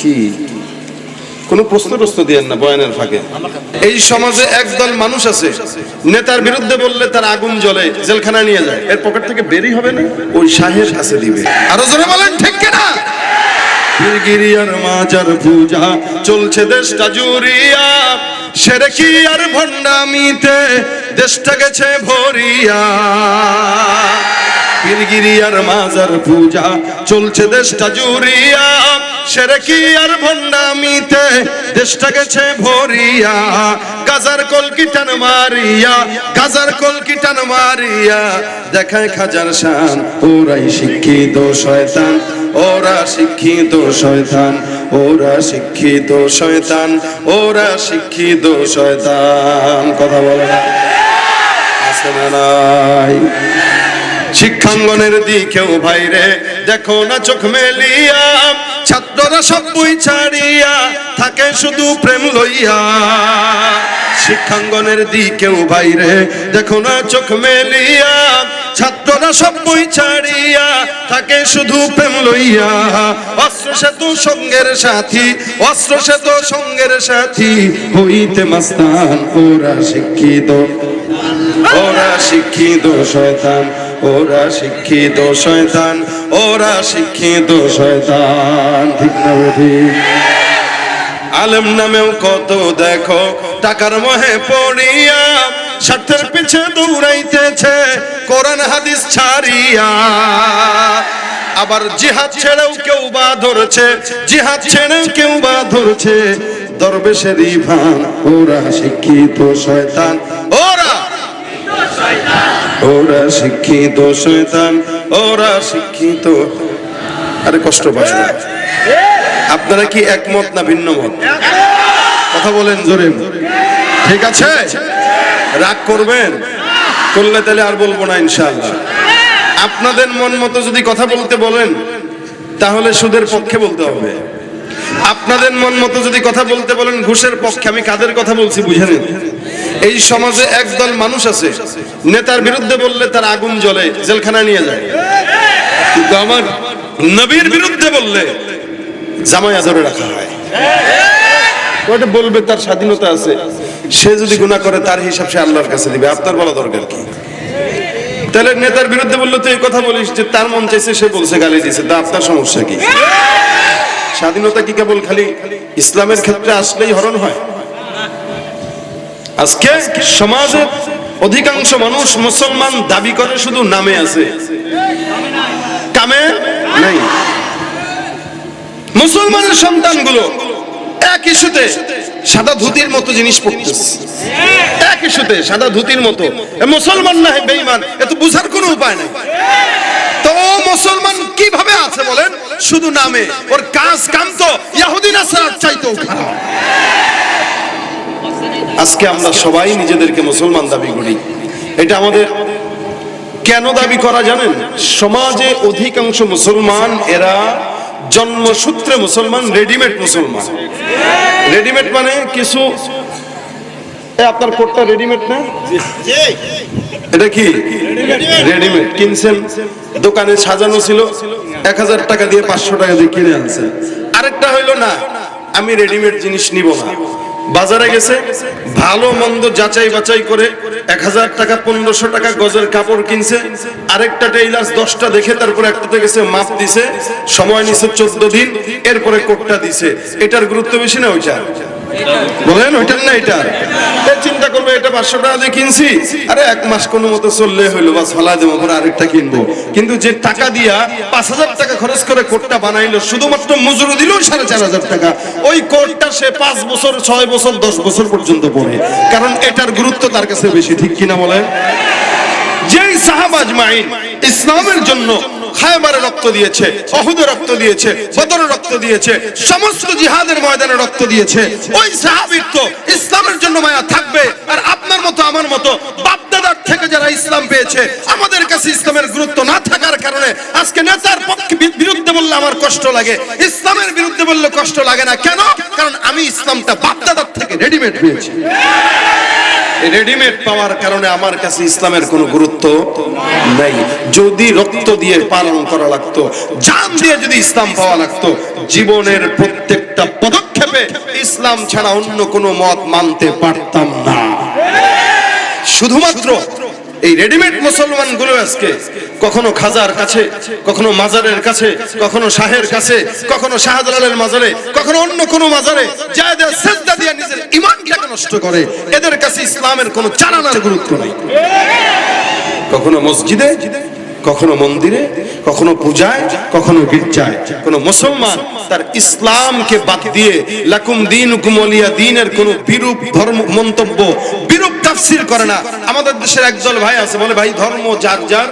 কি? কোন প্রশ্ন প্রশ্ন দিয়েন না, বয়ানের ফাঁকে। এই সমাজে একদল মানুষ আছে, নেতার বিরুদ্ধে বললে তার আগুন জ্বলে, জেলখানায় নিয়ে যায়। এর পকেট থেকে বেরি হবে না? ওই শাহের কাছে দিবে। আরও জোরে বলেন, ঠিক কিনা? গিরিয়ার মাজার পূজা চলছে দেশটা জুড়িয়া। সেরে কি আর ভণ্ডামিতে দেশটা গেছে ভরিয়া? পীরগিরিয়ার মাজার পূজা চলছে দেশটা জুড়িয়া। সেরে কি আর ভণ্ডামিতে? দেশটা গেছে ভরিয়া, গাজার কলকিটান মারিয়া, গাজার কলকিটান মারিয়া। দেখায় খাজার শান, ওরাই শিক্ষিত শয়তান, ওরা শিক্ষিত শয়তান, ওরা শিক্ষিত শয়তান, ওরা শিক্ষিত শয়তান। কথা বলে না? আছে না নাই? শিক্ষাঙ্গনের দিকেও ভাইরে, দেখো না চোখ মেলিয়া। ছাত্ররা সব বই ছাড়িয়া থাকে শুধু প্রেম লইয়া। শিক্ষাঙ্গনের দিকেও বাইরে দেখো না চোখ মেলিয়া। ছাত্ররা সব বই ছাড়িয়া থাকে শুধু প্রেম লইয়া। অস্ত্র সেতু সঙ্গের সাথী, অস্ত্র সেতু সঙ্গের সাথী, হইতে মাস্তান, ওরা শিক্ষিত। ওরা শিক্ষিত শয়তান। ওরা শিক্ষিত শয়তান, ওরা শিক্ষিত শয়তান। ঠিক না ঠিক? আলেম নামেও কত দেখো, টাকার মহে পড়িয়া স্বার্থের পিছে দৌড়াইতেছে, কোরআন হাদিস ছাড়িয়া। আবার জিহাদ ছেড়েও কেউ বা ধরছে, জিহাদ ছেড়েও কেউ বা ধরছে। দরবেশেরই ভান ওরা শিক্ষিত শয়তান ওরা শিক্ষিত শয়তান, ওরা শিক্ষিত। আরে কষ্ট না। আপনারা কি একমত না ভিন্ন মত? কথা বলেন জোরে ঠিক আছে? রাগ করবেন? করলে তাহলে আর বলব না ইনশাআল্লাহ। আপনাদের মন মতো যদি কথা বলতে বলেন, তাহলে সুদের পক্ষে বলতে হবে। আপনাদের মন মতো যদি কথা বলতে বলেন, ঘুষের পক্ষে। আমি কাদের কথা বলছি বুঝে নিন। এই সমাজে একদল মানুষ আছে, নেতার বিরুদ্ধে বললে তার আগুন জ্বলে, জেলখানা নিয়ে যায়। কিন্তু আমার নবীর বিরুদ্ধে বললে জামাই আজরে রাখা হয়। ওটা বলবে তার স্বাধীনতা আছে। সে যদি গুনাহ করে, তার হিসাব সে আল্লাহর কাছে দিবে। আপনার বলা দরকার কি? তাহলে নেতার বিরুদ্ধে বললে তুই কথা বলিস যে তার মন চাইছে, সে বলছে, গালি দিছে। তা আপনার সমস্যা কি? স্বাধীনতা কি কেবল খালি ইসলামের ক্ষেত্রে আসলেই হরণ হয়? আজকে সমাজের অধিকাংশ মানুষ মুসলমান দাবি করে শুধু নামে আছে। কামে নাই। মুসলমানের সন্তানগুলো এক ইস্যুতে সাদা ধুতির মতো জিনিস পড়তেছে এক ইস্যুতে সাদা ধুতির মতো। মুসলমান না বেঈমান, এ তো বুঝার কোনো উপায় নাই। তো ও মুসলমান কীভাবে আছে বলেন? শুধু নামে। ওর কাজ কাম তো ইহুদি নাসারার চাইতেও খারাপ। আজকে আমরা সবাই নিজেদেরকে মুসলমান দাবি করি। এটা আমাদের কেন দাবি করা জানেন? সমাজে অধিকাংশ মুসলমান, এরা জন্মসূত্রে মুসলমান, রেডিমেড মুসলমান। রেডিমেড মানে কিছু আপনার কোটটা রেডিমেড না? এটা কি? রেডিমেড। কিনছেন? দোকানে সাজানো ছিল। এক হাজার টাকা দিয়ে পাঁচশো টাকা দিয়ে কিনে আনছেন। আরেকটা হইল না, আমি রেডিমেড জিনিস নিব না। বাজারে গেছে, ভালো মন্দ যাচাই বাছাই করে এক হাজার টাকা, পনেরোশো টাকা গজের কাপড় কিনছে। আরেকটা টেইলার্স দশটা দেখে তারপরে একটাতে গেছে, মাপ দিছে। সময় নিছে চোদ্দ দিন, এরপরে কোটটা দিছে। এটার গুরুত্ব বেশি না ওইটা বলেন না চিন্তা করবে, এটা পাঁচশো টাকা দিয়ে কিনছি। আরে, এক মাস কোনো মতো চললে হইল, বাস, ফালা দেবো পরে আরেকটা কিনবো। কিন্তু যে টাকা দিয়া পাঁচ হাজার টাকা খরচ করে কোটটা বানাইলো, শুধুমাত্র মজুরি দিল সাড়ে চার হাজার টাকা। ওই কোটটা সে পাঁচ বছর, ছয় বছর, দশ বছর পর্যন্ত পড়ে। কারণ এটার গুরুত্ব তার কাছে বেশি, ঠিক কিনা বলেন? যেই সাহাবাজ মাইন ইসলামের জন্য খায়বারে রক্ত দিয়েছে, অহুদে রক্ত দিয়েছে, বদরে রক্ত দিয়েছে, সমস্ত জিহাদের ময়দানে রক্ত দিয়েছে। ওই সাহাবীর তো ইসলামের জন্য মায়া থাকবে, আর আপনার মতো, আমার মতো বাপদাদার থেকে যারা ইসলাম পেয়েছে, আমাদের কাছে ইসলামের গুরুত্ব না থাকার কারণে আজকে নেতার পক্ষে বিরুদ্ধে বললে আমার কষ্ট লাগে, ইসলামের বিরুদ্ধে বললে কষ্ট লাগে না। কেন? কারণ আমি ইসলামটা বাপদাদার থেকে রেডিমেড পেয়েছি। রেডিমেড পাওয়ার কারণে আমার কাছে ইসলামের কোনো গুরুত্ব নাই। যদি রক্ত দিয়ে পালন করা লাগতো, জান দিয়ে যদি ইসলাম পাওয়া লাগতো, জীবনের প্রত্যেকটা পদক্ষেপে ইসলাম ছাড়া অন্য কোনো মত মানতে পারতাম না। শুধুমাত্র এই রেডিমেড মুসলমানগুলো আজকে কখনো খাজার কাছে, কখনো মাজারের কাছে, কখনো শাহের কাছে, কখনো শাহজালালের মাজারে, কখনো অন্য কোনো মাজারে জায়দা সেজদা দিয়ে নিজের নষ্ট করে, এদের কাছে ইসলামের কোনো চালানার গুরুত্ব নেই। কখনো মসজিদে কখনো মন্দিরে, কখনো পূজায়, কখনো গির্জায়। কোন মুসলমান তার ইসলামকে বাদ দিয়ে লাকুম দিন কুমলিয়া দিনের কোন বিরূপ ধর্ম, মন্তব্য, বিরূপ তাফসির করে না। আমাদের দেশের একদল ভাই আছে, বলে, ভাই, ধর্ম যার যার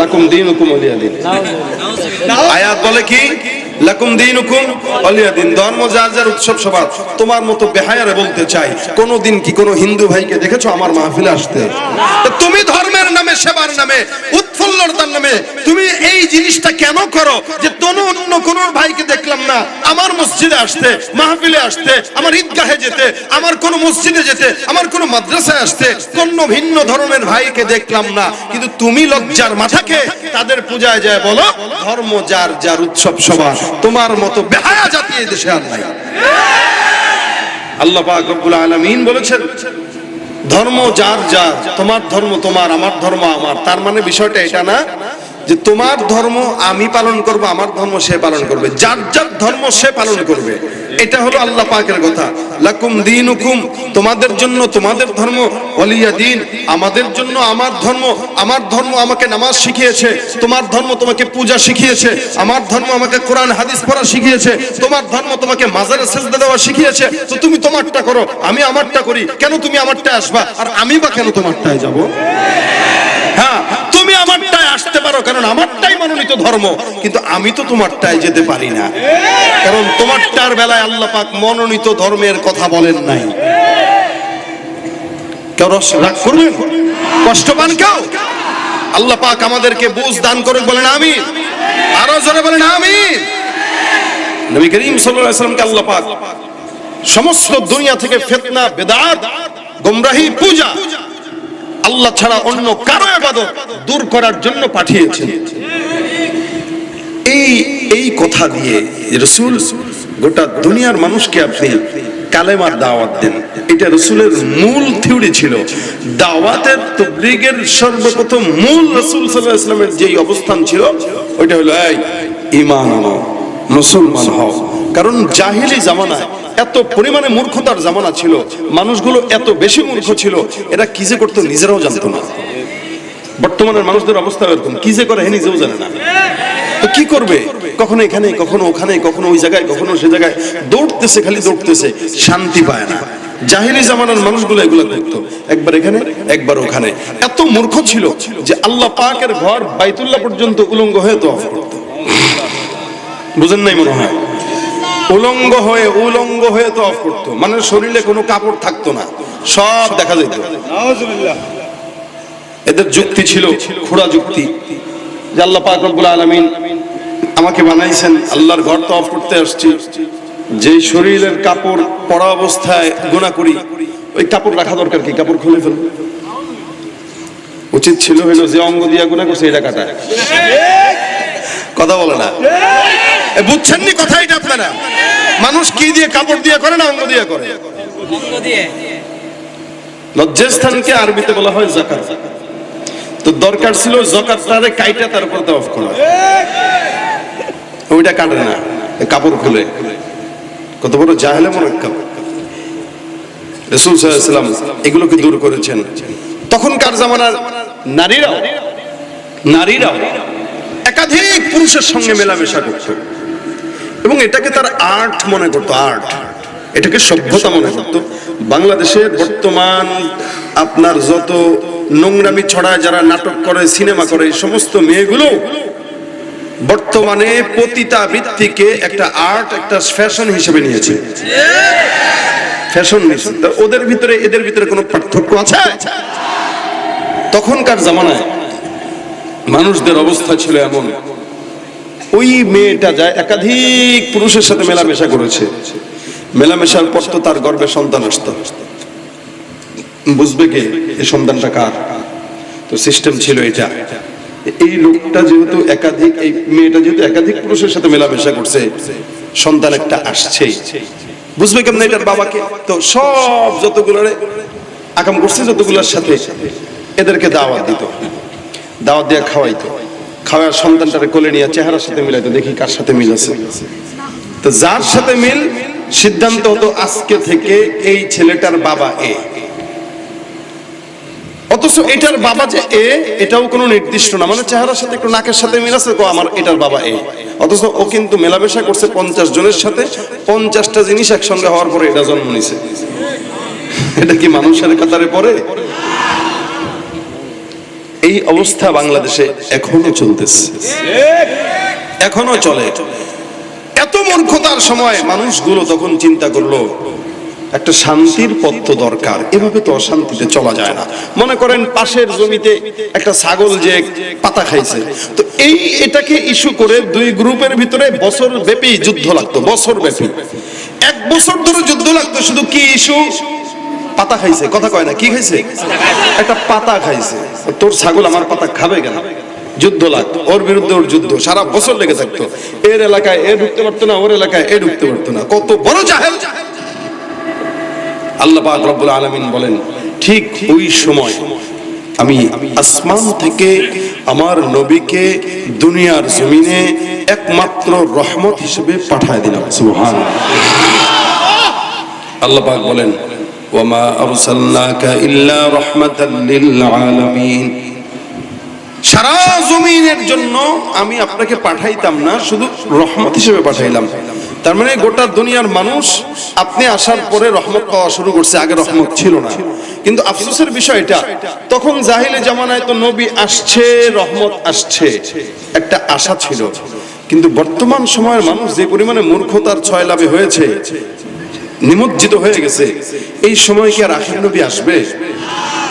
লাকুম দিন কুমলিয়া দিন। আয়াত বলে কি? লাকুম দিনুকুম ওয়ালিয়া দিন। ধর্ম যার যার, উৎসব সবার। তোমার মতো বেহায়ারে বলতে চাই, কোনদিন কি কোনো হিন্দু ভাইকে দেখেছ আমার মাহফিলে আসতে? তো নামে, সেবার নামে উৎফুল্লতার নামে। তুমি এই জিনিসটা কেন করো? যে কোনো অন্য কোন ভাইকে দেখলাম না। আমার মসজিদে আসতে, মাহফিলে আসতে, আমার ঈদগাহে যেতে, আমার কোন মসজিদে যেতে, আমার কোন মাদ্রাসায় আসতে, কোন ভিন্ন ধর্মের ভাইকে দেখলাম না। কিন্তু তুমি লজ্জার মাথাকে তাদের পূজায় যায় বলো, ধর্ম যার যার উৎসব সবার। তোমার মতো বেহায়া জাতি এই দেশে আর নাই। আল্লাহ পাক রব্বুল আলামিন বলেছেন ধর্ম যার যার, তোমার ধর্ম তোমার, আমার ধর্ম আমার। তার মানে বিষয়টা এটা না যে তোমার ধর্ম আমি পালন করব, আমার ধর্ম সে পালন করবে। যার যার ধর্ম সে পালন করবে। এটা হলো আল্লাহ পাকের কথা। লাকুম দিনুকুম, তোমাদের জন্য তোমাদের ধর্ম, ওয়ালিয়া দিন, আমাদের জন্য আমার ধর্ম আমার ধর্ম আমাকে নামাজ শিখিয়েছে, তোমার ধর্ম তোমাকে পূজা শিখিয়েছে, আমার ধর্ম আমাকে কোরআন, হাদিস পড়া শিখিয়েছে, তোমার ধর্ম তোমাকে মাজারে সেজদা দেওয়া শিখিয়েছে, তো তুমি তোমারটা করো, আমি আমারটা করি, কেন তুমি আমারটা আসবা, আর আমি বা কেন তোমারটায় যাব? হ্যাঁ আসতে পারো, কারণ আমারটাই মনোনীত ধর্ম। কিন্তু আমি তো তোমারটায় যেতে পারি না। কারণ তোমারটার বেলায় আল্লাহ পাক মনোনীত ধর্মের কথা বলেন নাই। কেউ রস রাগ করবেন কষ্ট পান কেউ? আল্লাহ পাক আমাদেরকে বুঝ দান করে বলেন আমি আরও জোরে বলেন আমি নবী করিম সাল্লাল্লাহু আলাইহি আল্লাহ পাক সমস্ত দুনিয়া থেকে ফিতনা, বেদাত পূজা, আল্লাহ ছাড়া অন্য দূর করার জন্য পাঠিয়েছেন এই এই কথা দিয়ে রসুল গোটা দুনিয়ার মানুষকে আপনি কালেমার দাওয়াত দেন। এটা রসুলের মূল থিওরি ছিল। দাওয়াতের তবলিগের সর্বপ্রথম মূল রসুল সাল্লাল্লাহু আলাইহি ওয়াসাল্লামের যেই অবস্থান ছিল, ওইটা হলো, এই আনো, মুসলমান হও। কারণ জাহিলি জামানায় এত পরিমাণে মূর্খতার জামানা ছিল, মানুষগুলো এত বেশি মূর্খ ছিল, এরা কি যে করতো নিজেরাও জানতো না। বর্তমানের মানুষদের অবস্থা এরকম। কি যে করে, হে নিজেও জানে না। তো কি করবে? কখনো এখানে কখনো ওখানে কখনো ওই জায়গায়, কখনো সে জায়গায়। দৌড়তেছে, খালি দৌড়তেছে। শান্তি পায় না। জাহিলি জামানার মানুষগুলো এগুলো করতো। একবার এখানে, একবার ওখানে। এত মূর্খ ছিল যে আল্লাহ পাকের ঘর বাইতুল্লাহ পর্যন্ত উলঙ্গ হয়ে তো করতো। বুঝেন নাই মনে হয়? উলঙ্গ হয়ে উলঙ্গ হয়ে তো অফ করতো। মানে শরীরে কোনো কাপড় থাকতো না। সব দেখা যেত এদের যুক্তি ছিল খোড়া যুক্তি। যে আল্লাহ পাক রব্বুল আলামিন আমাকে বানাইছেন আল্লাহর ঘর তো অফ করতে আসছি। যেই শরীরের কাপড় পরা অবস্থায় গুণা করি ওই কাপড় রাখা দরকার কি? কাপড় খুলে ফেল উচিত ছিল হইল যে অঙ্গ দিয়া গুণা করছে এটা কাটা। কথা বলে না। বুঝছেন নি কথা এটা আপনারা? মানুষ কি দিয়ে কাপড় দিয়ে করে না অঙ্গ দিয়ে করে? লজ্জাস্থানকে আরবিতে বলা হয় জাকাত। তো দরকার ছিল জকাতটারে কাইটা তারপর অফ করা ওইটা কাটে না কাপড় খুলে। কত বড় জাহেলে মনে রসুল সাল্লাম এগুলোকে দূর করেছেন। তখনকার জামানার নারীরাও নারীরাও একাধিক পুরুষের সঙ্গে মেলামেশা করত। এবং এটাকে তার আর্ট মনে করতো, আর্ট। এটাকে সভ্যতা মনে করত। বাংলাদেশের বর্তমান আপনার যত নোংরামি ছড়ায় যারা নাটক করে, সিনেমা করে, এই সমস্ত মেয়েগুলো বর্তমানে পতিতা বৃত্তিকে একটা আর্ট, একটা ফ্যাশন হিসেবে নিয়েছে। ফ্যাশন নিয়েছে। ওদের ভিতরে, এদের ভিতরে কোনো পার্থক্য আছে? তখনকার জামানায় মানুষদের অবস্থা ছিল এমন, ওই মেয়েটা যায় একাধিক পুরুষের সাথে মেলামেশা করেছে। মেলামেশার পর তো তার গর্ভে সন্তান আসতো। বুঝবে কে? এই সন্তানটা কার? তো সিস্টেম ছিল এটা। এই লোকটা যেহেতু একাধিক, এই মেয়েটা যেহেতু একাধিক পুরুষের সাথে মেলামেশা করছে, সন্তান একটা আসছে। বুঝবে কেমন এটার বাবাকে? তো সব যতগুলো আকাম করছে যতগুলোর সাথে এদেরকে দাওয়াত দিত। দাওয়াত দিয়ে খাওয়াইতো। খাওয়ার সন্তানটারে কোলে নিয়ে চেহারার সাথে মিলাইতো, দেখি কার সাথে মিল আছে। তো যার সাথে মিল, সিদ্ধান্ত হতো আজকে থেকে এই ছেলেটার বাবা এ। অথচ এটার বাবা যে এ, এটাও কোনো নির্দিষ্ট না। মানে চেহারার সাথে একটু নাকের সাথে মিল আছে আমার এটার বাবা এ। অথচ ও কিন্তু মেলামেশা করছে পঞ্চাশ জনের সাথে, পঞ্চাশটা জিনিস একসঙ্গে হওয়ার পরে এটা জন্ম নিছে। এটা কি মানুষের কাতারে পড়ে? এই অবস্থা বাংলাদেশে এখনও চলতেছে। এখনও চলে। এত মূর্খতার সময় মানুষগুলো তখন চিন্তা করল একটা শান্তির পথ দরকার। এভাবে তো অশান্তিতে চলা যায় না। মনে করেন পাশের জমিতে একটা ছাগল যে পাতা খাইছে। তো এই এটাকে ইস্যু করে দুই গ্রুপের ভিতরে বছর ব্যাপী যুদ্ধ লাগতো, বছর ব্যাপী। এক বছর ধরে যুদ্ধ লাগতো, শুধু কি ইস্যু? পাতা খাইছে, কথা কয় না, কি খাইছে? একটা পাতা খাইছে। তোর ছাগল আমার পাতা খাবে কেন? যুদ্ধ লাগতো, ওর বিরুদ্ধে ওর যুদ্ধ, সারা বছর লেগে থাকতো। এর এলাকায় এ ঢুকতে পারতো না, ওর এলাকায় এ ঢুকতে পারতো না। কত বড় জাহেল। আল্লাহ পাক রব্বুল আলামিন বলেন, ঠিক ওই সময় আমি আসমান থেকে আমার নবীকে দুনিয়ার জমিনে একমাত্র রহমত হিসেবে পাঠায় দিলাম, সুবহানাল্লাহ। আল্লাহ পাক বলেন, ওয়ামা আরসালনাকা ইল্লা রাহমাতাল লিল আলামিন। সারা জমিনের জন্য আমি আপনাকে পাঠাইতাম না, শুধু রহমত হিসেবে পাঠাইলাম। তার মানে গোটা দুনিয়ার মানুষ আপনি আসার পরে রহমত পাওয়া শুরু করছে, আগে রহমত ছিল না। কিন্তু আফসোসের বিষয় এটা, তখন জাহিলে জামানায় তো নবী আসছে, রহমত আসছে, একটা আশা ছিল। কিন্তু বর্তমান সময়ের মানুষ যে পরিমাণে মূর্খতার ছয় লাভে হয়েছে, নিমজ্জিত হয়ে গেছে, এই সময় কি আর আখির নবী আসবে?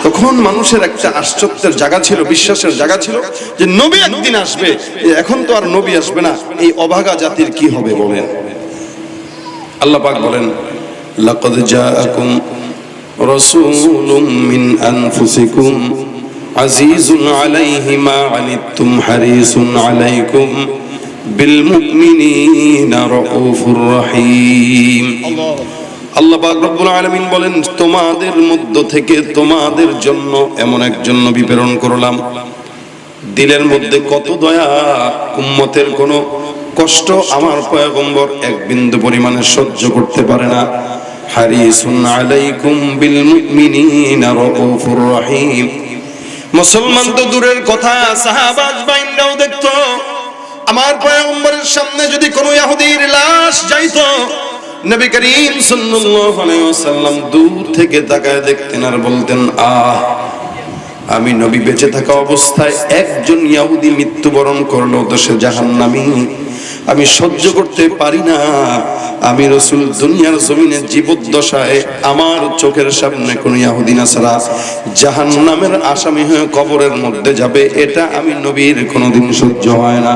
তখন মানুষের একটা আশ্চর্যের জায়গা ছিল, বিশ্বাসের জায়গা ছিল যে নবী একদিন আসবে। এখন তো আর নবী আসবে না, এই অভাগা জাতির কি হবে বলেন? আল্লাহ পাক বলেন, লাকাদ জাআকুম রাসূলুম মিন আনফুসিকুম আজিজুন আলাইহি মা আনিতুম হারিসুন আলাইকুম বিল মুমিনিনা রাউফুর রহিম। আল্লাহ পাক রব্বুল আলামিন বলেন, তোমাদের মধ্য থেকে তোমাদের জন্য এমন একজন নবী প্রেরণ করলাম। দিলের মধ্যে কত দয়া, উম্মতের কোনো কষ্ট আমার পয়গম্বর এক বিন্দু পরিমাণে সহ্য করতে পারে না। হারিসুন আলাইকুম বিল মুমিনিনা রাউফুর রহিম। মুসলমান তো দূরের কথা সাহাবাজ বাইন্দাও দেখতো। আমার পয়গম্বরের সামনে যদি কোনো ইহুদির লাশ যাইতো, নবী করিম সাল্লাল্লাহু আলাইহি ওয়াসাল্লাম দূর থেকে তাকায় দেখতেন আর বলতেন, আহ, আমি নবী বেঁচে থাকা অবস্থায় একজন ইয়াহুদি মৃত্যুবরণ করল, তো সে জাহান্নামী। আমি সহ্য করতে পারি না। আমি রসুল দুনিয়ার জমিনে জীবদ্দশায় আমার চোখের সামনে কোন ইয়াহুদি সারা জাহান নামের আসামি হয়ে কবরের মধ্যে যাবে, এটা আমি নবীর কোনোদিন সহ্য হয় না।